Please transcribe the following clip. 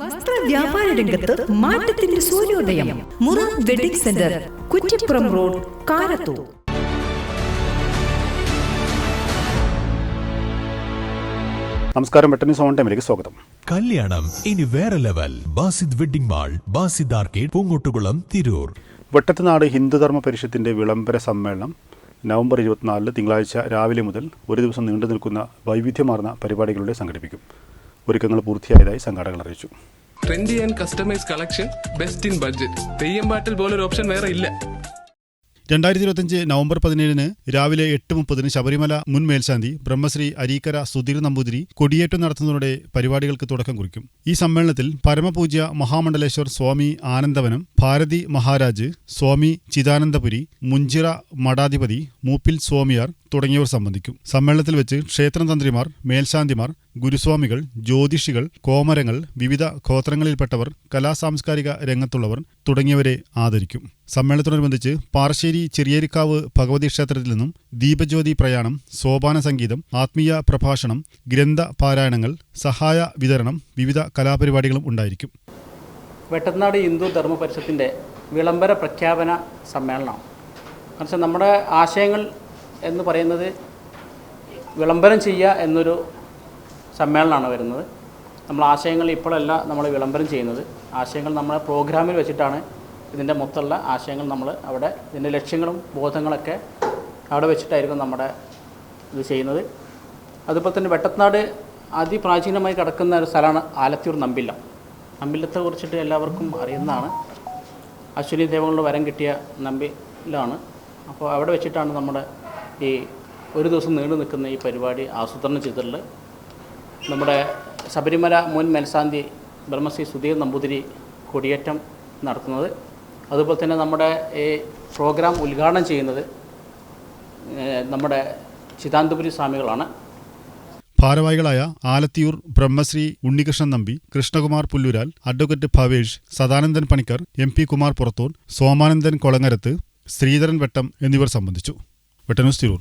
വസ്ത്ര വ്യാപാര രംഗത്ത് മാറ്റത്തിന്റെ സൂര്യോദയം. മുറ wedding centre Kuttippuram road Karathur. നമസ്കാരം വെട്ടനി സോൺ ടൈമിലേക്ക് സ്വാഗതം. കല്യാണം ഇനി വേറെ level. Basid wedding mall Basid arcade Poongottukulam Tirur. Vettathunad Hindu Dharma പരിഷത്തിന്റെ വിളംബര സമ്മേളനം നവംബർ ഇരുപത്തിനാലിന് തിങ്കളാഴ്ച രാവിലെ മുതൽ ഒരു ദിവസം നീണ്ടു നിൽക്കുന്ന വൈവിധ്യമാർന്ന പരിപാടികളുടെ സംഘടിപ്പിക്കും. ഒരുക്കങ്ങൾ പൂർത്തിയായതായി സംഘാടകർ അറിയിച്ചു. Trendy and customise collection best in budget Theyyam പാട്ടിൽ പോലൊരു ഓപ്ഷൻ വേറെ ഇല്ല. രണ്ടായിരത്തി ഇരുപത്തിയഞ്ച് നവംബർ പതിനേഴിന് രാവിലെ എട്ട് മുപ്പതിന് ശബരിമല മുൻ മേൽശാന്തി ബ്രഹ്മശ്രീ അരീക്കര സുധീർ നമ്പൂതിരി കൊടിയേറ്റം നടത്തുന്നതോടെ പരിപാടികൾക്ക് തുടക്കം കുറിക്കും. ഈ സമ്മേളനത്തിൽ പരമപൂജ്യ മഹാമണ്ഡലേശ്വർ സ്വാമി ആനന്ദവനം ഭാരതി മഹാരാജ് സ്വാമി ചിദാനന്ദപുരി മുഞ്ചിറ മഠാധിപതി മൂപ്പിൽ സ്വാമിയാർ തുടങ്ങിയവർ സംബന്ധിക്കും. സമ്മേളനത്തിൽ വെച്ച് ക്ഷേത്രതന്ത്രിമാർ മേൽശാന്തിമാർ ഗുരുസ്വാമികൾ ജ്യോതിഷികൾ കോമരങ്ങൾ വിവിധ ഗോത്രങ്ങളിൽപ്പെട്ടവർ കലാസാംസ്കാരിക രംഗത്തുള്ളവർ തുടങ്ങിയവരെ ആദരിക്കും. സമ്മേളനത്തോടനുബന്ധിച്ച് പാറശ്ശേരി ചെറിയരിക്കാവ് ഭഗവതി ക്ഷേത്രത്തിൽ നിന്നും ദീപജ്യോതി പ്രയാണം സോപാന സംഗീതം ആത്മീയ പ്രഭാഷണം ഗ്രന്ഥ പാരായണങ്ങൾ സഹായ വിതരണം വിവിധ കലാപരിപാടികളും ഉണ്ടായിരിക്കും. വെട്ടനാട് ഹിന്ദു ധർമ്മ പരിഷത്തിന്റെ വിളംബര പ്രഖ്യാപന സമ്മേളനം. എന്നുവെച്ചാൽ നമ്മുടെ ആശയങ്ങൾ എന്ന് പറയുന്നത് വിളംബരം ചെയ്യുക എന്നൊരു സമ്മേളനമാണ് വരുന്നത്. നമ്മൾ ആശയങ്ങൾ ഇപ്പോഴല്ല നമ്മൾ വിളംബരം ചെയ്യുന്നത്. ആശയങ്ങൾ നമ്മളെ പ്രോഗ്രാമിൽ വെച്ചിട്ടാണ് ഇതിന്റെ മൊത്തമുള്ള ആശയങ്ങൾ നമ്മൾ അവിടെ ഇതിന്റെ ലക്ഷ്യങ്ങളും ബോധങ്ങളൊക്കെ അവിടെ വെച്ചിട്ടായിരിക്കും നമ്മുടെ ഇത് ചെയ്യുന്നത്. അതുപോലെ തന്നെ വെട്ടത്നാട് അതിപ്രാചീനമായി കിടക്കുന്ന ഒരു സ്ഥലമാണ് ആലത്തിയൂർ നമ്പില്ലം. നമ്പില്ലത്തെ കുറിച്ചിട്ട് എല്ലാവർക്കും അറിയുന്നതാണ്. അശ്വിനി ദേവങ്ങളുടെ വരം കിട്ടിയ നമ്പിലാണ്. അപ്പോൾ അവിടെ വെച്ചിട്ടാണ് നമ്മുടെ ഈ ഒരു ദിവസം നീണ്ടു നിൽക്കുന്ന ഈ പരിപാടി ആസൂത്രണം ചെയ്തിട്ടുള്ളത് നമ്മുടെ ശബരിമല മുൻ മേൽശാന്തി ബ്രഹ്മശ്രീ സുധീർ നമ്പൂതിരി കൊടിയേറ്റം നടത്തുന്നത്. അതുപോലെ തന്നെ നമ്മുടെ ഈ പ്രോഗ്രാം ഉദ്ഘാടനം ചെയ്യുന്നത് നമ്മുടെ ചിതാന്തപുരി സ്വാമികളാണ്. ഭാരവാഹികളായ Alathiyur Brahmashri Unnikrishnan Nambi Krishnakumar Pullural advocate Bhavesh Sadanandan Panicker M P Kumar Purathur Somanandan Kolangarath Sreedharan Vettam എന്നിവർ സംബന്ധിച്ചു. വെട്ടന്യൂസ് തിരൂർ